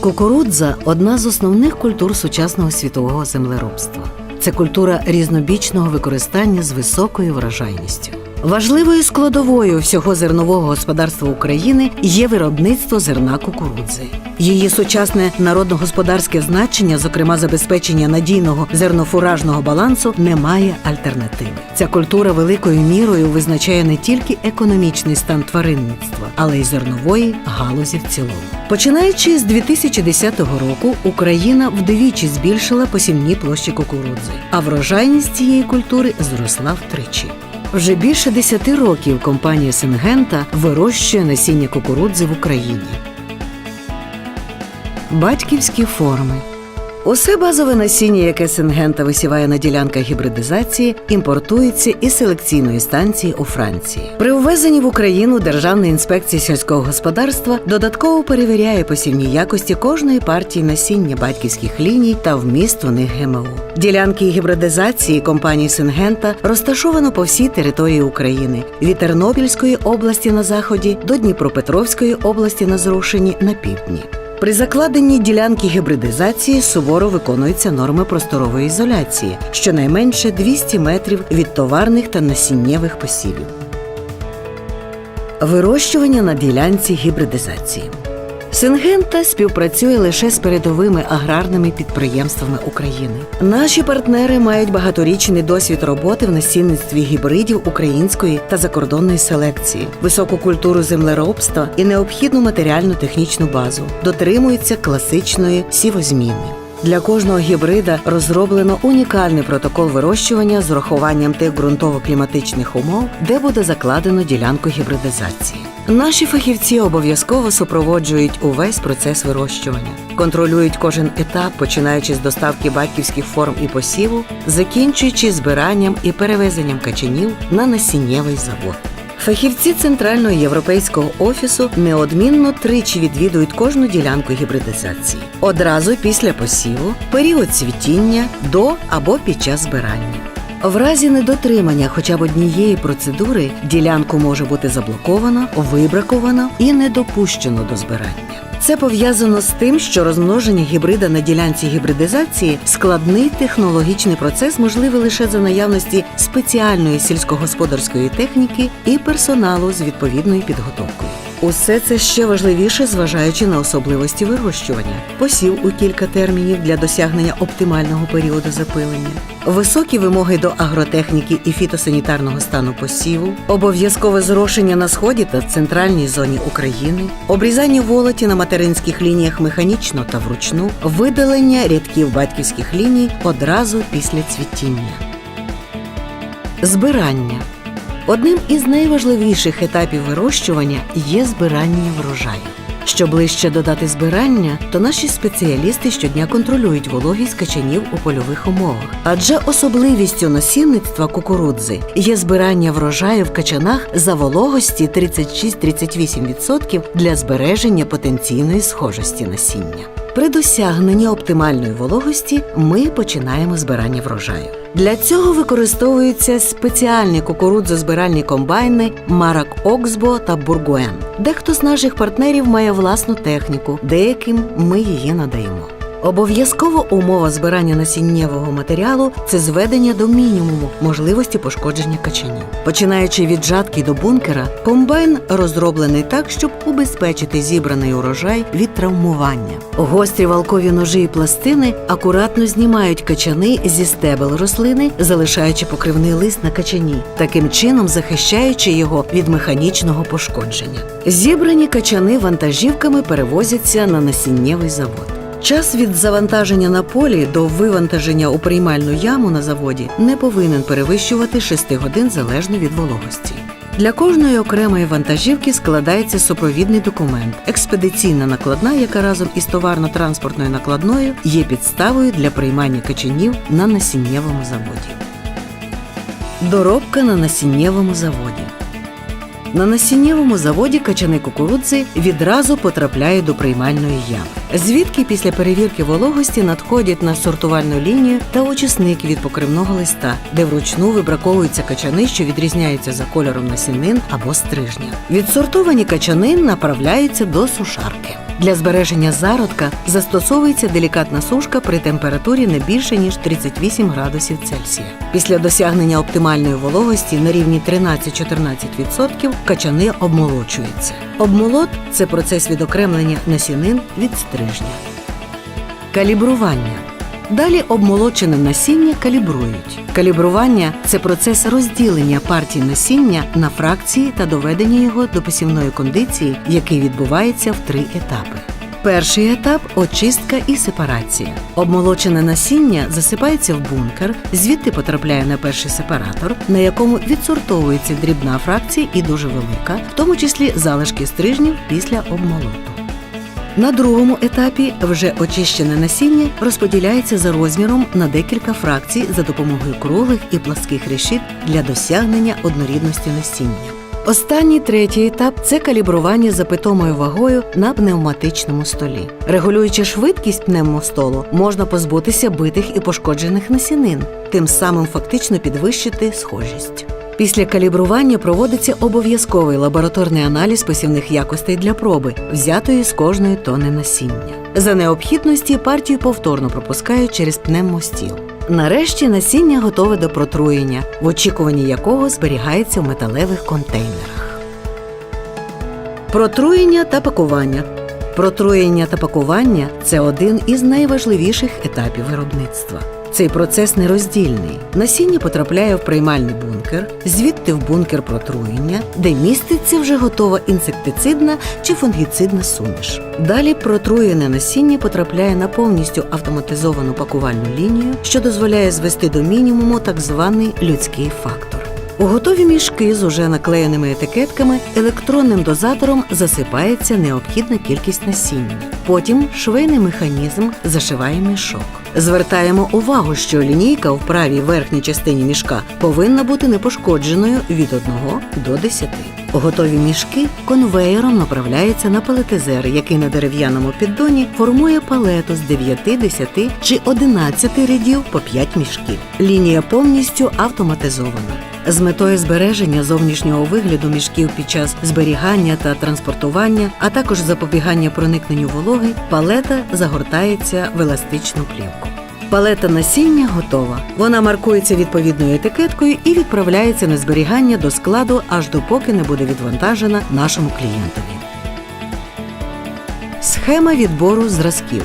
Кукурудза одна з основних культур сучасного світового землеробства. Це культура різнобічного використання з високою врожайністю. Важливою складовою всього зернового господарства України є виробництво зерна кукурудзи. Її сучасне народно-господарське значення, зокрема забезпечення надійного зернофуражного балансу, не має альтернативи. Ця культура великою мірою визначає не тільки економічний стан тваринництва, але й зернової галузі в цілому. Починаючи з 2010 року, Україна вдвічі збільшила посівні площі кукурудзи, а врожайність цієї культури зросла втричі. Вже більше 10 років компанія Сингента вирощує насіння кукурудзи в Україні. Батьківські форми. Усе базове насіння, яке Сингента висіває на ділянках гібридизації, імпортується із селекційної станції у Франції. При ввезенні в Україну Державна інспекція сільського господарства додатково перевіряє посівні якості кожної партії насіння батьківських ліній та вміст у них ГМО. Ділянки гібридизації компанії Сингента розташовано по всій території України від Тернопільської області на заході до Дніпропетровської області на зрушенні на півдні. При закладенні ділянки гібридизації суворо виконуються норми просторової ізоляції, щонайменше 200 метрів від товарних та насіннєвих посівів. Вирощування на ділянці гібридизації. Сингента співпрацює лише з передовими аграрними підприємствами України. Наші партнери мають багаторічний досвід роботи в насінництві гібридів української та закордонної селекції, високу культуру землеробства і необхідну матеріальну технічну базу, дотримуються класичної сівозміни. Для кожного гібрида розроблено унікальний протокол вирощування з урахуванням тих ґрунтово-кліматичних умов, де буде закладено ділянку гібридизації. Наші фахівці обов'язково супроводжують увесь процес вирощування, контролюють кожен етап, починаючи з доставки батьківських форм і посіву, закінчуючи збиранням і перевезенням качанів на насіннєвий завод. Фахівці Центрального європейського офісу неодмінно тричі відвідують кожну ділянку гібридизації одразу після посіву, період цвітіння, до або під час збирання. В разі недотримання хоча б однієї процедури ділянку може бути заблоковано, вибраковано і не допущено до збирання. Це пов'язано з тим, що розмноження гібрида на ділянці гібридизації складний технологічний процес можливий лише за наявності спеціальної сільськогосподарської техніки і персоналу з відповідною підготовкою. Усе це ще важливіше, зважаючи на особливості вирощування, посів у кілька термінів для досягнення оптимального періоду запилення, високі вимоги до агротехніки і фітосанітарного стану посіву, обов'язкове зрошення на сході та центральній зоні України, обрізання волоті на материнських лініях механічно та вручну, видалення рядків батьківських ліній одразу після цвітіння. Збирання Одним із найважливіших етапів вирощування є збирання врожаю. Що ближче додати збирання, то наші спеціалісти щодня контролюють вологість качанів у польових умовах. Адже особливістю насінництва кукурудзи є збирання врожаю в качанах за вологості 36-38% для збереження потенційної схожості насіння. При досягненні оптимальної вологості ми починаємо збирання врожаю. Для цього використовуються спеціальні кукурудзозбиральні комбайни Марак Оксбо та Бургуен. Дехто з наших партнерів має власну техніку, деяким ми її надаємо. Обов'язкова умова збирання насіннєвого матеріалу це зведення до мінімуму можливості пошкодження качанів. Починаючи від жатки до бункера, комбайн розроблений так, щоб убезпечити зібраний урожай від травмування. Гострі валкові ножі і пластини акуратно знімають качани зі стебел рослини, залишаючи покривний лист на качані, таким чином захищаючи його від механічного пошкодження. Зібрані качани вантажівками перевозяться на насіннєвий завод. Час від завантаження на полі до вивантаження у приймальну яму на заводі не повинен перевищувати 6 годин залежно від вологості. Для кожної окремої вантажівки складається супровідний документ, експедиційна накладна, яка разом із товарно-транспортною накладною є підставою для приймання качанів на насіннєвому заводі. Доробка на насіннєвому заводі. На насіннєвому заводі качани кукурудзи відразу потрапляють до приймальної ями, звідки після перевірки вологості надходять на сортувальну лінію та очисник від покривного листа, де вручну вибраковуються качани, що відрізняються за кольором насінин або стрижня. Відсортовані качани направляються до сушарки. Для збереження зародка застосовується делікатна сушка при температурі не більше ніж 38 градусів Цельсія. Після досягнення оптимальної вологості на рівні 13-14% качани обмолочуються. Обмолот це процес відокремлення насінин від стрижня. Калібрування. Далі обмолочене насіння калібрують. Калібрування це процес розділення партій насіння на фракції та доведення його до посівної кондиції, який відбувається в три етапи. Перший етап очистка і сепарація. Обмолочене насіння засипається в бункер, звідти потрапляє на перший сепаратор, на якому відсортовується дрібна фракція і дуже велика, в тому числі залишки стрижнів після обмолоту. На другому етапі вже очищене насіння розподіляється за розміром на декілька фракцій за допомогою круглих і пласких решіт для досягнення однорідності насіння. Останній третій етап це калібрування за питомою вагою на пневматичному столі. Регулюючи швидкість пневмостолу, можна позбутися битих і пошкоджених насінин, тим самим фактично підвищити схожість. Після калібрування проводиться обов'язковий лабораторний аналіз посівних якостей для проби, взятої з кожної тони насіння. За необхідності партію повторно пропускають через пневмостіл. Нарешті насіння готове до протруєння, в очікуванні якого зберігається в металевих контейнерах. Протруєння та пакування. Протруєння та пакування це один із найважливіших етапів виробництва. Цей процес нероздільний. Насіння потрапляє в приймальний бункер, звідти в бункер протруєння, де міститься вже готова інсектицидна чи фунгіцидна суміш. Далі протруєне насіння потрапляє на повністю автоматизовану пакувальну лінію, що дозволяє звести до мінімуму так званий людський фактор. У готові мішки з уже наклеєними етикетками електронним дозатором засипається необхідна кількість насіння. Потім швейний механізм зашиває мішок. Звертаємо увагу, що лінійка в правій верхній частині мішка повинна бути непошкодженою від 1 до 10. Готові мішки конвеєром направляються на палетизер, який на дерев'яному піддоні формує палету з 9, 10 чи 11 рядів по 5 мішків. Лінія повністю автоматизована. З метою збереження зовнішнього вигляду мішків під час зберігання та транспортування, а також запобігання проникненню вологи, палета загортається в еластичну плівку. Палета насіння готова. Вона маркується відповідною етикеткою і відправляється на зберігання до складу, аж допоки не буде відвантажена нашому клієнтові. Схема відбору зразків.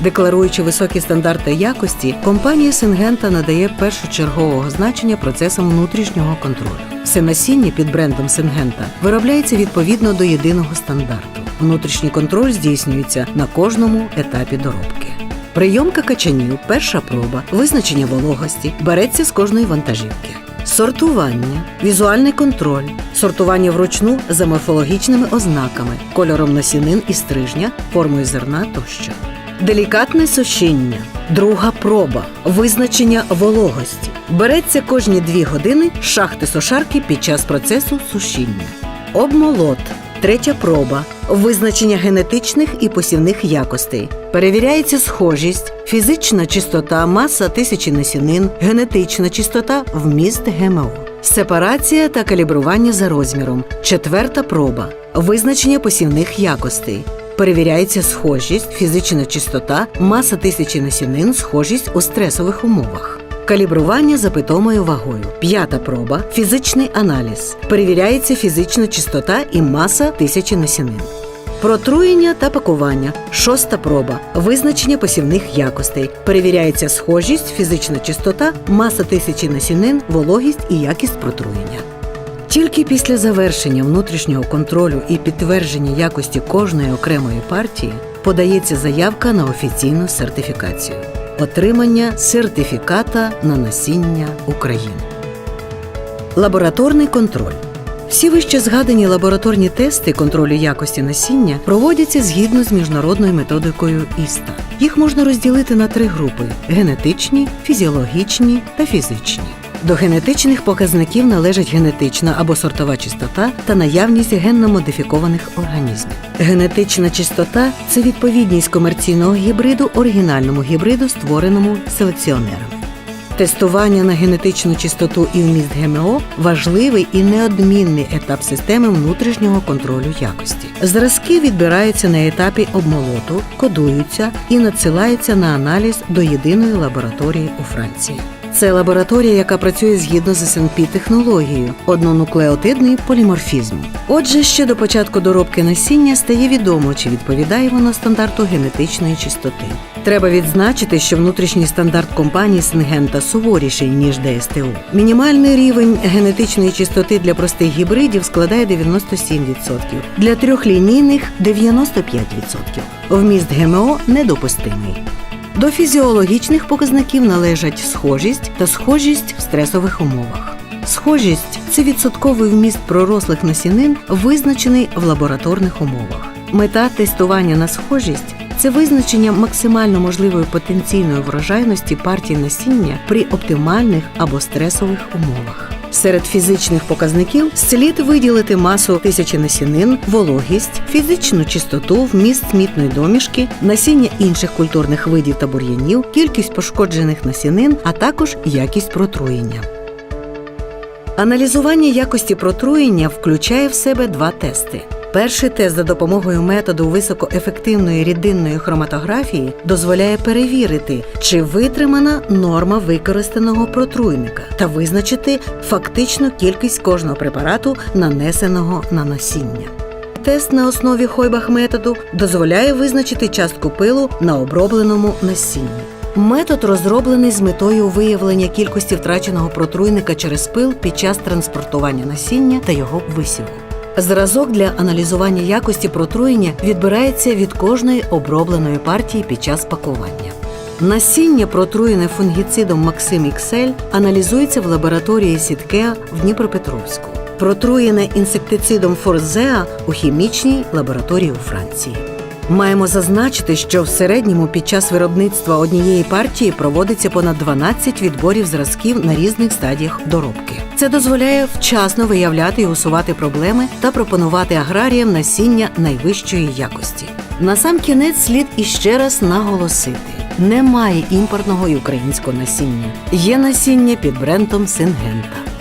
Декларуючи високі стандарти якості, компанія Сингента надає першочергового значення процесам внутрішнього контролю. Все насіння під брендом Сингента виробляється відповідно до єдиного стандарту. Внутрішній контроль здійснюється на кожному етапі доробки. Прийомка качанів, перша проба, визначення вологості береться з кожної вантажівки. Сортування, візуальний контроль, сортування вручну за морфологічними ознаками, кольором насінин і стрижня, формою зерна тощо. Делікатне сушіння, друга проба, визначення вологості. Береться кожні дві години шахти сушарки під час процесу сушіння. Обмолот. Третя проба визначення генетичних і посівних якостей. Перевіряється схожість, фізична чистота, маса тисячі насінин, генетична чистота, вміст ГМО. Сепарація та калібрування за розміром. Четверта проба визначення посівних якостей. Перевіряється схожість, фізична чистота, маса тисячі насінин, схожість у стресових умовах. Калібрування за питомою вагою. П'ята проба фізичний аналіз. Перевіряється фізична чистота і маса тисячі насінин. Протруєння та пакування. Шоста проба. Визначення посівних якостей. Перевіряється схожість, фізична чистота, маса тисячі насінин, вологість і якість протруєння. Тільки після завершення внутрішнього контролю і підтвердження якості кожної окремої партії подається заявка на офіційну сертифікацію. Отримання сертифіката на насіння України. Лабораторний контроль. Всі вище згадані лабораторні тести контролю якості насіння проводяться згідно з міжнародною методикою ІСТА. Їх можна розділити на три групи: генетичні, фізіологічні та фізичні. До генетичних показників належать генетична або сортова чистота та наявність генно-модифікованих організмів. Генетична чистота це відповідність комерційного гібриду оригінальному гібриду, створеному селекціонерами. Тестування на генетичну чистоту і вміст ГМО важливий і неодмінний етап системи внутрішнього контролю якості. Зразки відбираються на етапі обмолоту, кодуються і надсилаються на аналіз до єдиної лабораторії у Франції. Це лабораторія, яка працює згідно з СНП технологією однонуклеотидний поліморфізм. Отже, ще до початку доробки насіння стає відомо, чи відповідає воно стандарту генетичної чистоти. Треба відзначити, що внутрішній стандарт компанії Сингента суворіший ніж ДСТУ. Мінімальний рівень генетичної чистоти для простих гібридів складає 97%, для трьохлінійних 95%. Вміст ГМО недопустимий. До фізіологічних показників належать схожість та схожість в стресових умовах. Схожість це відсотковий вміст пророслих насінин, визначений в лабораторних умовах. Мета тестування на схожість це визначення максимально можливої потенційної врожайності партії насіння при оптимальних або стресових умовах. Серед фізичних показників слід виділити масу тисячі насінин, вологість, фізичну чистоту, вміст смітної домішки, насіння інших культурних видів та бур'янів, кількість пошкоджених насінин, а також якість протруєння. Аналізування якості протруєння включає в себе два тести. Перший тест за допомогою методу високоефективної рідинної хроматографії дозволяє перевірити, чи витримана норма використаного протруйника та визначити фактичну кількість кожного препарату, нанесеного на насіння. Тест на основі хойбах методу дозволяє визначити частку пилу на обробленому насінні. Метод розроблений з метою виявлення кількості втраченого протруйника через пил під час транспортування насіння та його висіву. Зразок для аналізування якості протруєння відбирається від кожної обробленої партії під час пакування. Насіння, протруєне фунгіцидом Максим XL, аналізується в лабораторії Сіткеа в Дніпропетровську. Протруєне інсектицидом Форзеа у хімічній лабораторії у Франції. Маємо зазначити, що в середньому під час виробництва однієї партії проводиться понад 12 відборів зразків на різних стадіях доробки. Це дозволяє вчасно виявляти і усувати проблеми та пропонувати аграріям насіння найвищої якості. Насамкінець слід іще раз наголосити: немає імпортного і українського насіння. Є насіння під брендом Сингента.